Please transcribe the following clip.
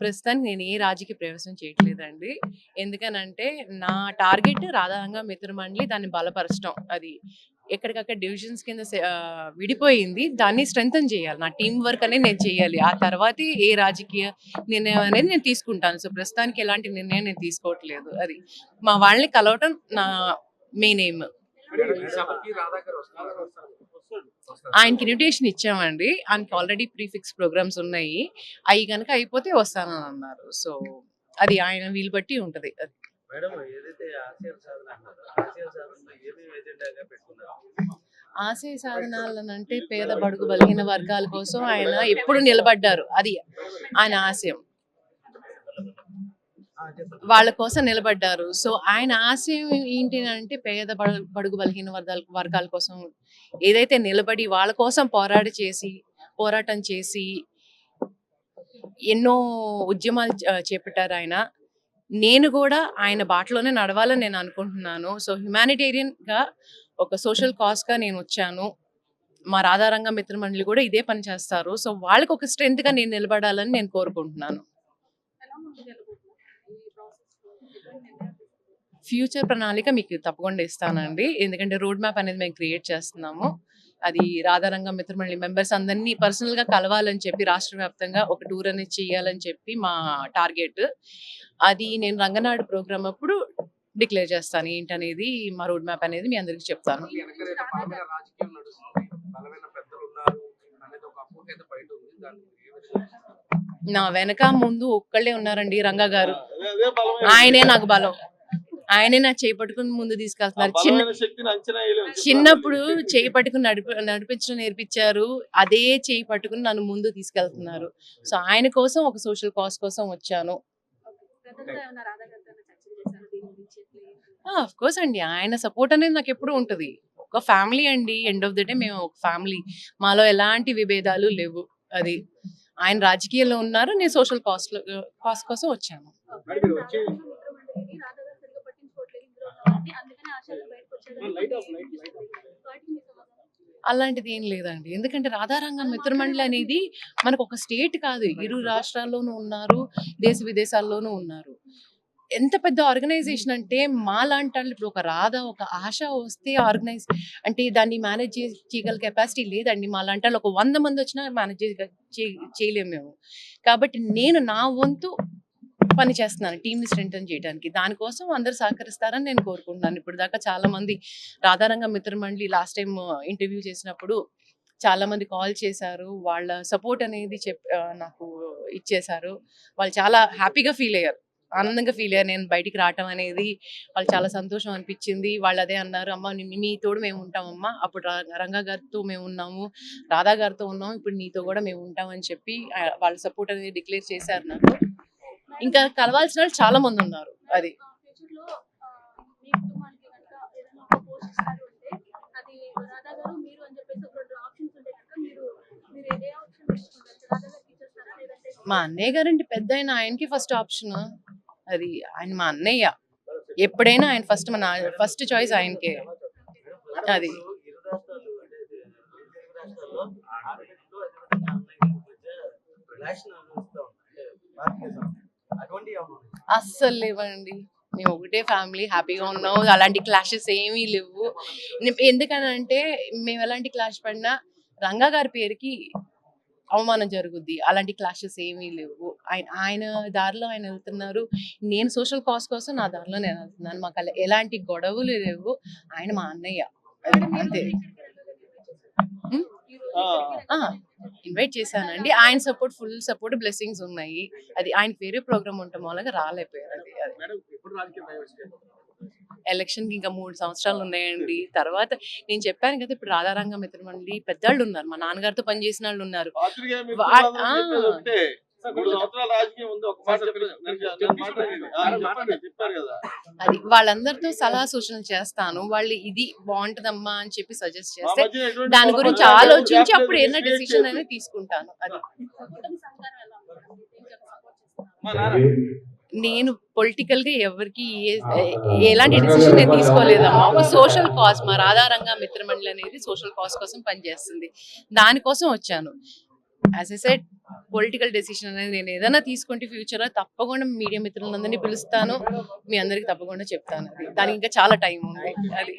ప్రస్తుతానికి నేను ఏ రాజకీయ ప్రవేశం చేయట్లేదండి. ఎందుకనంటే నా టార్గెట్ రాధారంగా మిత్రమండలి దాన్ని బలపరచడం అది ఎక్కడికక్కడ డివిజన్స్ కింద విడిపోయింది. దాన్ని స్ట్రెంగ్తన్ చేయాలి. నా టీం వర్క్ అనేది నేను చేయాలి. ఆ తర్వాత ఏ రాజకీయ నిర్ణయం అనేది నేను తీసుకుంటాను. సో ప్రస్తుతానికి ఎలాంటి నిర్ణయం నేను తీసుకోవట్లేదు. అది మా వాళ్ళని కలవటం నా మెయిన్ ఎయిమ్. ఆయనకి ఇన్విటేషన్ ఇచ్చామండి. ఆయనకి ఆల్రెడీ ప్రీఫిక్స్ ప్రోగ్రామ్స్ ఉన్నాయి. అవి కనుక అయిపోతే వస్తానని అన్నారు సో అది ఆయన వీలు బట్టి ఉంటది. అది. ఆశయ సాధనాలను అంటే పేద బడుగు బలహీన వర్గాల కోసం ఆయన ఎప్పుడు నిలబడ్డారు. అది ఆయన ఆశయం. వాళ్ళ కోసం నిలబడ్డారు. సో ఆయన ఆశయం ఏంటి అంటే పేద బడు- బడుగు బలహీన వర్గాల వర్గాల కోసం ఏదైతే నిలబడి వాళ్ళ కోసం పోరాడి చేసి పోరాటం చేసి ఎన్నో ఉద్యమాలు చేపట్టారు ఆయన. నేను కూడా ఆయన బాటలోనే నడవాలని నేను అనుకుంటున్నాను. సో హ్యుమానిటేరియన్గా ఒక సోషల్ కాజ్గా నేను వచ్చాను. మా రాధారంగ మిత్రమండలి కూడా ఇదే పని చేస్తారు. సో వాళ్ళకి ఒక స్ట్రెంత్గా నేను నిలబడాలని నేను కోరుకుంటున్నాను. ఫ్యూచర్ ప్రణాళిక మీకు తప్పకుండా ఇస్తానండి. ఎందుకంటే రోడ్ మ్యాప్ అనేది మేము క్రియేట్ చేస్తున్నాము. అది రాధారంగ మిత్రమండలి మెంబర్స్ అందరినీ పర్సనల్గా కలవాలని చెప్పి రాష్ట్ర వ్యాప్తంగా ఒక టూర్ అనేది చేయాలని చెప్పి మా టార్గెట్. అది నేను రంగనాడు ప్రోగ్రామ్ అప్పుడు డిక్లేర్ చేస్తాను. ఏంటనేది మా రోడ్ మ్యాప్ అనేది మీ అందరికి చెప్తాను? నా వెనక ముందు ఒక్కళ్ళే ఉన్నారండి రంగా గారు. ఆయనే నాకు బలం. ఆయనే నా చేయి పట్టుకుని ముందు తీసుకెళ్తున్నారు. చిన్న. చిన్నప్పుడు చేయి పట్టుకుని నడిపి నడిపించడం నేర్పించారు. అదే చేయి పట్టుకుని నన్ను ముందు తీసుకెళ్తున్నారు. సో ఆయన కోసం ఒక సోషల్ కాజ్ కోసం వచ్చాను. ఆఫ్ కోర్స్ అండి. ఆయన సపోర్ట్ అనేది నాకు ఎప్పుడు ఉంటది. ఒక ఫ్యామిలీ అండి. ఎండ్ ఆఫ్ ద డే మేము ఒక ఫ్యామిలీ మాలో ఎలాంటి విభేదాలు లేవు. అది. ఆయన రాజకీయాల్లో ఉన్నారు. నేను సోషల్ కాస్ట్ కాజ్ కోసం వచ్చాను. మరి మీరు వచ్చే అలాంటిది ఏం లేదండి. ఎందుకంటే రాధారంగం మిత్రమండలి అనేది మనకు ఒక స్టేట్ కాదు. ఇరు రాష్ట్రాల్లోనూ ఉన్నారు దేశ విదేశాల్లోనూ ఉన్నారు. ఎంత పెద్ద ఆర్గనైజేషన్ అంటే మా లాంటి వాళ్ళు ఇప్పుడు ఒక రాధ ఒక ఆశ వస్తే ఆర్గనైజ్ అంటే దాన్ని మేనేజ్ చేయగల కెపాసిటీ లేదండి. మా లాంటి వాళ్ళు ఒక వంద మంది వచ్చినా మేనేజ్ చేయలేము మేము. కాబట్టి నేను నా వంతు పని చేస్తున్నాను టీంని స్ట్రెంగ్ చేయడానికి. దానికోసం అందరు సహకరిస్తారని నేను కోరుకుంటున్నాను. ఇప్పుడు దాకా చాలా మంది Radharanga Mitramandali last time interview చేసినప్పుడు చాలా మంది కాల్ చేశారు. వాళ్ళ సపోర్ట్ అనేది చెప్ నాకు ఇచ్చేశారు. వాళ్ళు చాలా హ్యాపీగా ఫీల్ అయ్యారు. ఆనందంగా ఫీల్ అయ్యారు. నేను బయటికి రావటం అనేది వాళ్ళు చాలా సంతోషం అనిపించింది. వాళ్ళు అదే అన్నారు అమ్మ నీ- మీ తోడు మేము ఉంటామమ్మా అప్పుడు రంగా గారితో మేము ఉన్నాము. రాధా గారితో ఉన్నాము. ఇప్పుడు నీతో కూడా మేము ఉంటామని చెప్పి వాళ్ళ సపోర్ట్ అనేది డిక్లేర్ చేశారు నాకు. ఇంకా కలవాల్సిన వాళ్ళు చాలా మంది ఉన్నారు అది మా అన్నయ్య గారంటే పెద్ద ఆయన ఆయనకి ఫస్ట్ ఆప్షన్ అది ఆయన మా అన్నయ్య ఎప్పుడైనా ఆయన ఫస్ట్ మన ఫస్ట్ చాయిస్ ఆయనకే అది అస్సలు లేవండి. మేము ఒకటే ఫ్యామిలీ హ్యాపీగా ఉన్నాం. అలాంటి క్లాషెస్ ఏమీ లేవు. ఎందుకనంటే మేము ఎలాంటి క్లాష్ పడినా రంగా గారి పేరుకి అవమానం జరుగుద్ది. అలాంటి క్లాషెస్ ఏమీ లేవు. ఆయన ఆయన దారిలో ఆయన వెళ్తున్నారు. నేను సోషల్ కాజ్ కోసం నా దారిలో నేను వెళ్తున్నాను. మాకు అలా ఎలాంటి గొడవలు లేవు. ఆయన మా అన్నయ్య. అంతే. ఇన్వైట్ చేశానండి. ఆయన సపోర్ట్ ఫుల్ సపోర్ట్ బ్లెస్సింగ్స్ ఉన్నాయి. అది ఆయన వేరే ప్రోగ్రామ్ ఉండటం మూలంగా రాలేకపోయారు అది. అది మేడం ఎప్పుడు రాజకీయ డైవర్సిటీ ఎలక్షన్కి ఇంకా మూడు సంవత్సరాలు ఉన్నాయండి. తర్వాత నేను చెప్పాను కదా ఇప్పుడు రాధారంగ మిత్రమండలి పెద్దవాళ్ళు ఉన్నారు. మా నాన్నగారితో పనిచేసిన వాళ్ళు ఉన్నారు. రాజకీయం ఉంది ఒక మాట చెప్పారు కదా. అది వాళ్ళందరితో సలహా సూచనలు చేస్తాను వాళ్ళు ఇది బాగుంటదమ్మా అని చెప్పి సజెస్ట్ చేస్తే దాని గురించి. ఆలోచించి అప్పుడు. ఏదైనా డెసిషన్. అనేది తీసుకుంటాను అది నేను పొలిటికల్గా ఎవరికి ఎలాంటి డిసిషన్ నేను తీసుకోలేదమ్మా ఒక సోషల్ కాజ్ మా రాధారంగ మిత్రమండలి అనేది సోషల్ కాజ్ కోసం పనిచేస్తుంది దానికోసం వచ్చాను as I said political decision అనేది నేను ఏదైనా తీసుకుంటే ఫ్యూచర్లో తప్పకుండా మీడియా మిత్రులందరినీ పిలుస్తాను. మీ అందరికి తప్పకుండా చెప్తాను. అది దానికి ఇంకా చాలా టైం ఉంది. అది.